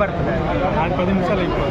ಬರ್ತದೆ. ಪದ ನಿಮಿಷ ಇತ್ತು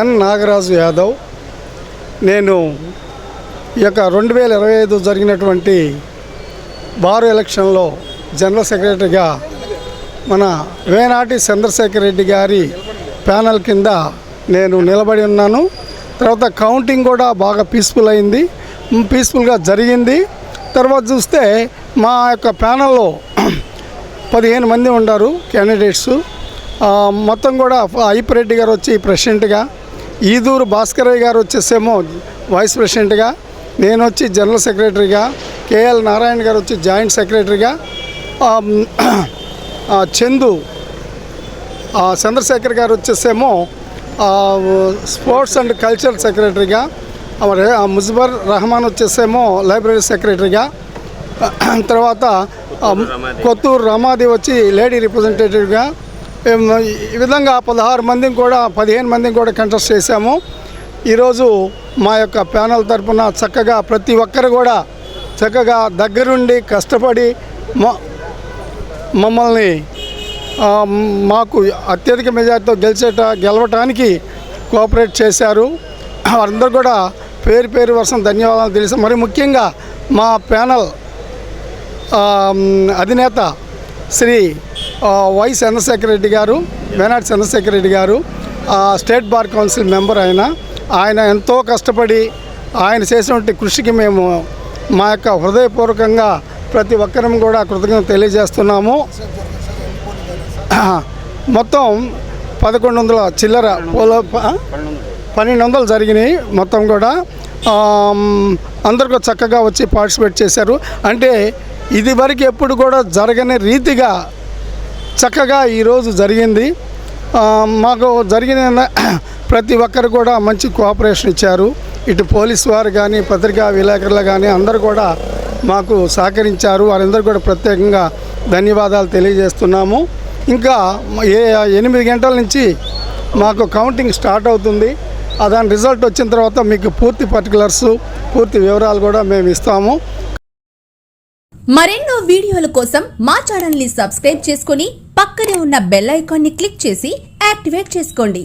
ఎన్ నాగరాజు యాదవ్. నేను ఈ యొక్క రెండు వేల ఇరవై ఐదు జరిగినటువంటి బారు ఎలక్షన్లో జనరల్ సెక్రటరీగా మన వేనాటి చంద్రశేఖర్ రెడ్డి గారి ప్యానల్ కింద నేను నిలబడి ఉన్నాను. తర్వాత కౌంటింగ్ కూడా బాగా పీస్ఫుల్ అయింది. పీస్ఫుల్గా జరిగింది. తర్వాత చూస్తే మా యొక్క ప్యానల్లో పదిహేను మంది ఉన్నారు క్యాండిడేట్స్ మొత్తం కూడా అయ్యప్పరెడ్డి గారు వచ్చి ప్రెసిడెంట్గా ఈదూరు భాస్కరయ్య గారు వచ్చేసేమో వైస్ ప్రెసిడెంట్గా నేను వచ్చి జనరల్ సెక్రటరీగా కేఎల్ నారాయణ గారు వచ్చి జాయింట్ సెక్రటరీగా చందు చంద్రశేఖర్ గారు వచ్చేసేమో స్పోర్ట్స్ అండ్ కల్చర్ సెక్రటరీగా ముజబర్ రహమాన్ వచ్చేసేమో లైబ్రరీ సెక్రటరీగా తర్వాత కొత్తూరు రమాది వచ్చి లేడీ రిప్రజెంటేటివ్గా ఈ విధంగా పదహారు మందిని కూడా పదిహేను మందిని కూడా కంటెస్ట్ చేశాము. ఈరోజు మా యొక్క ప్యానల్ తరపున చక్కగా ప్రతి ఒక్కరు కూడా చక్కగా దగ్గరుండి కష్టపడి మా మమ్మల్ని మాకు అత్యధిక మెజార్టీతో గెలిచేట గెలవటానికి కోఆపరేట్ చేశారు. అందరూ కూడా పేరు పేరు వర్షం ధన్యవాదాలు తెలుసు. మరి ముఖ్యంగా మా ప్యానల్ అధినేత శ్రీ వై చంద్రశేఖర్ రెడ్డి గారు వేనాటి చంద్రశేఖర్ రెడ్డి గారు స్టేట్ బార్ కౌన్సిల్ మెంబర్ ఆయన ఆయన ఎంతో కష్టపడి ఆయన చేసినటువంటి కృషికి మేము మా యొక్క హృదయపూర్వకంగా ప్రతి ఒక్కరం కూడా కృతజ్ఞత తెలియజేస్తున్నాము. మొత్తం పదకొండు వందల చిల్లర పోల ప- పన్నెండు వందలు జరిగినాయి మొత్తం కూడా. అందరికీ చక్కగా వచ్చి పార్టిసిపేట్ చేశారు. అంటే ఇది వరకు ఎప్పుడు కూడా జరగని రీతిగా చక్కగా ఈరోజు జరిగింది. మాకు జరిగిన ప్రతి ఒక్కరు కూడా మంచి కోఆపరేషన్ ఇచ్చారు. ఇటు పోలీస్ వారు కానీ పత్రికా విలేకరులు కానీ అందరూ కూడా మాకు సహకరించారు. వారందరూ కూడా ప్రత్యేకంగా ధన్యవాదాలు తెలియజేస్తున్నాము. ఇంకా ఏ ఎనిమిది గంటల నుంచి మాకు కౌంటింగ్ స్టార్ట్ అవుతుంది. దాని రిజల్ట్ వచ్చిన తర్వాత మీకు పూర్తి పర్టికులర్స్ పూర్తి వివరాలు కూడా మేము ఇస్తాము. మరెన్నో వీడియోల కోసం మా ఛానల్ని సబ్స్క్రైబ్ చేసుకుని పక్కనే ఉన్న బెల్ ఐకాన్ని క్లిక్ చేసి యాక్టివేట్ చేసుకోండి.